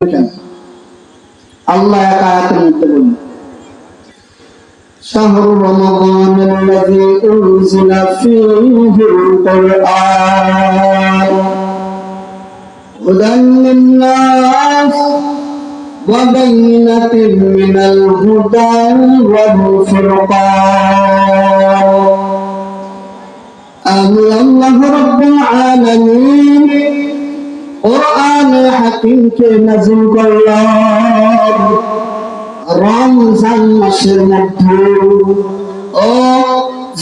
কেন আল্লাহ এক আয়াতের মধ্যে বললেন شهر رمضان الذي أنزل فيه القرآن هدى للناس وبينة من الهدى والفرقان আমি আল্লাহ রব্বুল আলামিন হাকিমকে নাযিল করলাম। রমজান মাসের মধ্যে, ও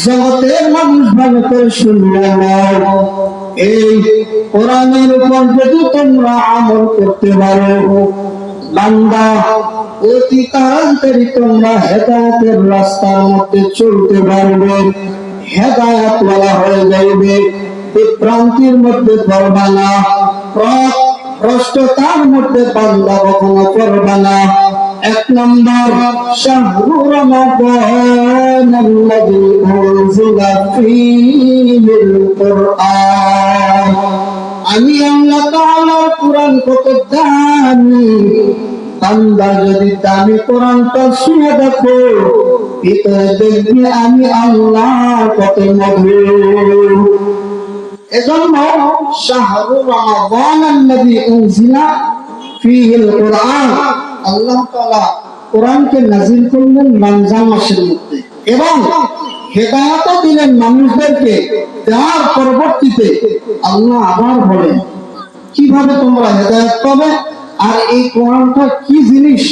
জগতের মানুষ ভালো করে শুনবে এই কোরআনের উপর যদি তোমরা আমল করতে পারো, বান্দা, অতি তাড়াতাড়ি তোমরা হেদায়তের রাস্তার মধ্যে চলতে পারবে হেদায়ত বলা হয়ে যাইবে, বিভ্রান্তির মধ্যে পড়বা না প্র- ভ্রষ্টতার মধ্যে বান্দা কখনো করবা না। এক নম্বর শাহরু রমাদান আল্লাযী উনজিলা ফীহিল কুরআন। আমি আল্লাহ তাআলার কোরআন কত দামি বান্দা যদি দামি কোরআনটা শুনে দেখো, ভিতরে দেখবি আমি আল্লাহ কত মধুর। এজন্য শাহরু রমাদান উনজিলা আল্লাহ তাআলা কোরআনকে করলেন রমজান মাসের মধ্যে এবং হেদায়েত দিলেন মানুষদেরকে। দেওয়ার পরবর্তীতে আল্লাহ আবার বলেন, কীভাবে তোমরা হেদায়েত পাবে? আর এই কোরআনটা কি জিনিস?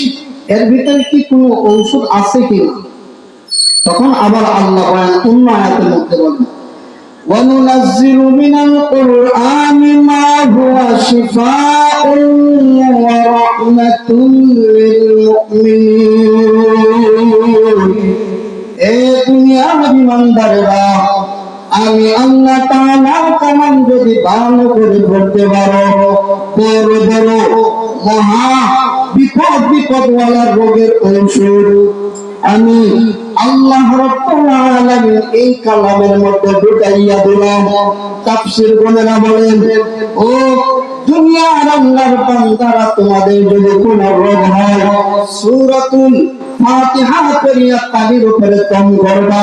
এর ভিতরে কি কোনো ঔষধ আছে কিনা? তখন আবার আল্লাহ বলেন, অন্য আয়াতের মধ্যে বলেন। وننزل من القرآن ما هو شفاء ورحمة للمؤمنين এ দুনিয়ার বিমানদারেরা আমি আল্লাহ তাআলার কালাম যদি ভালো করে পড়তে পারো বড় বড় মহা বিপদ বিপদওয়ালা রোগের ঔষধ আমি আল্লাহ রাব্বুল আলামিন এই কালামের মধ্যে ঢুকাইয়া তাফসীর বলেন, ও দুনিয়ার আল্লাহর বান্দারা, তোমাদের যদি কোন রোগ হয়, সূরাতুল ফাতিহা তালির উপরে দম করবা।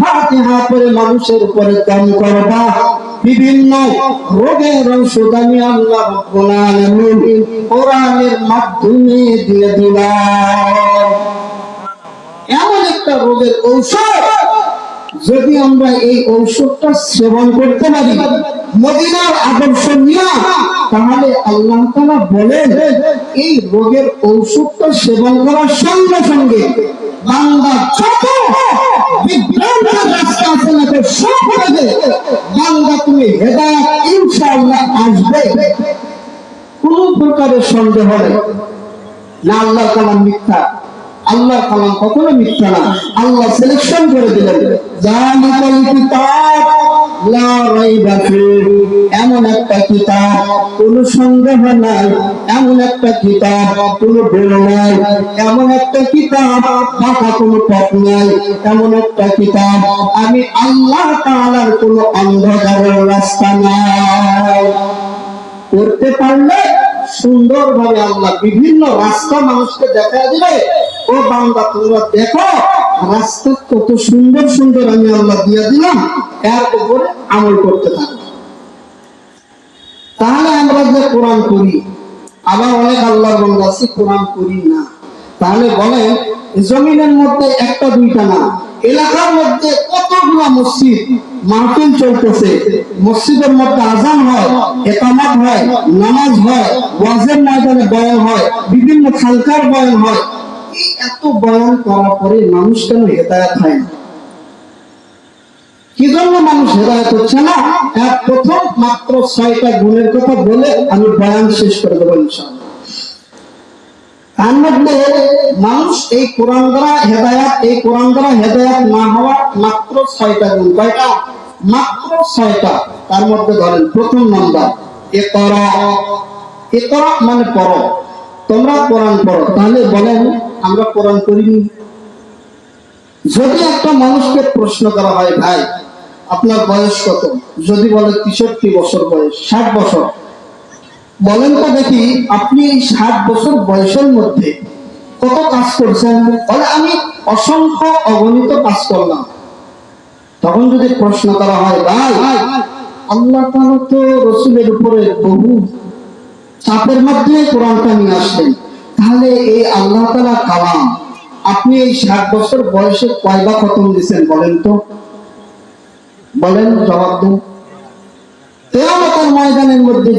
ফাতিহা করে মানুষের উপরে দম করবা। বিভিন্ন রোগের ঔষধ আমি আল্লাহ কোরআনের মাধ্যমে দিয়ে দিলাম। এমন একটা রোগের ঔষধ। যদি আমরা এই ঔষধটা সেবন করতে পারি, মদিনার আদর্শ নিয়ে, তাহলে আল্লাহ তাআলা বলেন, এই রোগের ঔষধটা সেবন করার সঙ্গে সঙ্গে বান্দা যত বিভ্রান্তের রাস্তা আছে না সব থেকে বান্দা তুমি হেদায়াত ইনশাআল্লাহ আসবে। কোন প্রকারের সন্দেহ নেই। না, আল্লাহ কালাম মিথ্যা আল্লাহ কালাম কখনো মিথ্যা না। আল্লাহ সিলেকশন করে দিলেন। জালিকাল কিতাব লা রাইবা এমন একটা কিতাব, কোন সন্দেহ নাই। এমন একটা কিতাব, কোন ভুল নাই। এমন একটা কিতাব বাঁকা কোনো পথ নাই। এমন একটা কিতাব, আমি আল্লাহ তাআলার কোন অন্ধকারের রাস্তা নাই। করতে পারলে সুন্দরভাবে আল্লাহ বিভিন্ন রাস্তা মানুষকে দেখা দিবে। ও বান্দা, তোমরা দেখো, রাস্তা কত সুন্দর সুন্দর আমি আল্লাহ দিয়ে দিলাম। এর উপরে আমল করতে থাকব তাহলে আমরা যে কোরআন করি আবার অনেক আল্লাহর বন্ধু আছে, কোরআন করি না। তাহলে বলেন, জমিনের মধ্যে একটা, দুইটা না, এলাকার মধ্যে কতগুলা মসজিদ, মাহফিল চলতেছে, মসজিদের মধ্যে আজান হয়, একামাত হয়, নামাজ হয়, ওয়াজের ময়দানে বয়ান হয়, বিভিন্ন খালকার বয়ান হয় এত বয়ান করার পরে মানুষ কেন হেদায়াত হয় না? কি জন্য মানুষ হেদায়ত হচ্ছে না? এক প্রথম মাত্র ছয়টা গুণের কথা বলে আমি বয়ান শেষ করে দেবো ইনশাআল্লাহ। তার মধ্যে মানুষ এই কোরআন দ্বারা হেদায়াত, এই কোরআন দ্বারা হেদায়াত না হওয়া মাত্র ছয়টা গুণ। কয়টা? মাত্র ছয়টা। তার মধ্যে ধরেন প্রথম নাম্বার এ করা এ করা মানে পড়ো। তোমরা কোরআন পড়ো। তাহলে বলেন, আমরা কোরআন করিনি যদি একটা মানুষকে প্রশ্ন করা হয়, ভাই, আপনার বয়স কত? যদি বলে, তেষট্টি বছর বয়স, ষাট বছর। বলেন তো দেখি, আপনি ষাট বছর বয়সের মধ্যে কত কাজ করছেন? বলে, আমি অসংখ্য অগণিত কাজ করলাম। তখন যদি প্রশ্ন করা হয়, ভাই, আল্লাহ তো রসুলের উপরে বহু চাপের মাধ্যমে কোরআনটা নিয়ে আসলেন। তাহলে এই আল্লাহ তালা কালাম, আপনি এই ষাট বছর বয়সে কয়বা খতম দিয়েছেন বলেন তো? বলেন, জবাব দেন। কেয়ামতের ময়দানের মধ্যে